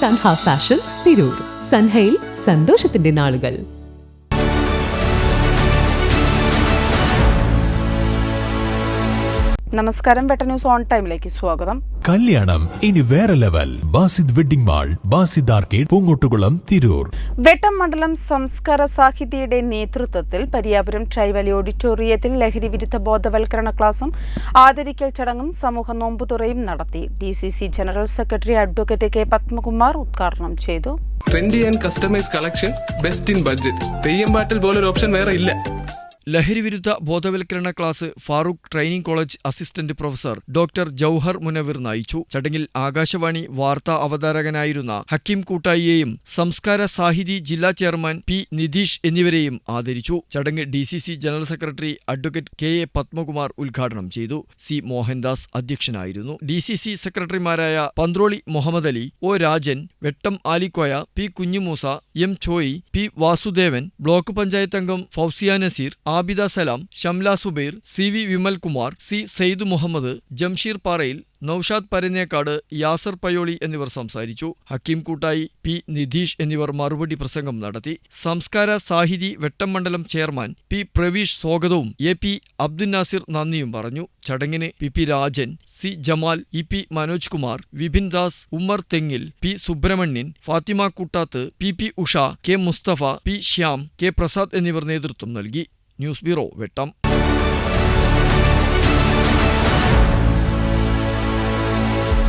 Sanha fashions Tirur. സൻഹയിൽ സന്തോഷത്തിന്റെ നാളുകൾ. നമസ്കാരം വെട്ട ന്യൂസ് ഓൺ ടൈമിലേക്ക് സ്വാഗതം. കല്യാണം ഇനി വേറെ level. Basid wedding mall Basid arcade Poongottukulam Tirur. Vettom മണ്ഡലം സംസ്കാര സാഹിത്യയുടെ നേതൃത്വത്തിൽ പരിയാപുരം ട്രൈവലി ഓഡിറ്റോറിയത്തിൽ ലഹരി വിരുദ്ധ ബോധവൽക്കരണ ക്ലാസും ആദരിക്കൽ ചടങ്ങും സമൂഹ നോമ്പുതുറയും നടത്തി. D C C general secretary advocate K Padmakumar ഉദ്ഘാടനം ചെയ്തു. Trendy and customise collection best in budget. Theyyam പാട്ടിൽ പോലൊരു ഓപ്ഷൻ വേറെ ഇല്ല. ലഹരിവിരുദ്ധ ബോധവൽക്കരണ class Farook training college assistant professor doctor Jouhar Munavir നയിച്ചു. ചടങ്ങിൽ ആകാശവാണി വാർത്താ അവതാരകനായിരുന്ന ഹക്കീം കൂട്ടായിയെയും സംസ്കാര സാഹിതി ജില്ലാ ചെയർമാൻ പി നിതീഷ് എന്നിവരെയും ആദരിച്ചു. ചടങ്ങ് D general secretary advocate K A Padmakumar ഉദ്ഘാടനം ചെയ്തു. സി മോഹൻദാസ് അധ്യക്ഷനായിരുന്നു. ഡി സെക്രട്ടറിമാരായ Panthroli Muhammad Ali O Rajan Vettom Alikoya P Kunhimoosa M Choyi P Vasudevan block panchayat അംഗം Fousiya Naseer Abida Salam Shamla Zubair C V Vimalkumar C Sayed Muhammad Jamsheer Parayil Noushad Parannekkad Yasar Payyoli എന്നിവർ സംസാരിച്ചു. ഹക്കീം കൂട്ടായി P Nidheesh എന്നിവർ മറുപടി പ്രസംഗം നടത്തി. സംസ്കാര സാഹിതി വെട്ടം മണ്ഡലം ചെയർമാൻ പി പ്രവീഷ് സ്വാഗതവും എ പി അബ്ദുൽ നാസിർ നന്ദിയും പറഞ്ഞു. ചടങ്ങിന് P P Rajan C Jamal E P Manoj Kumar Vipin Das Ummer Thengil P Subrahmanian Fathima Koottath P P Usha K Musthafa P Shyam K Prasad എന്നിവർ നേതൃത്വം നൽകി. ന്യൂസ് ബ്യൂറോ വെട്ടം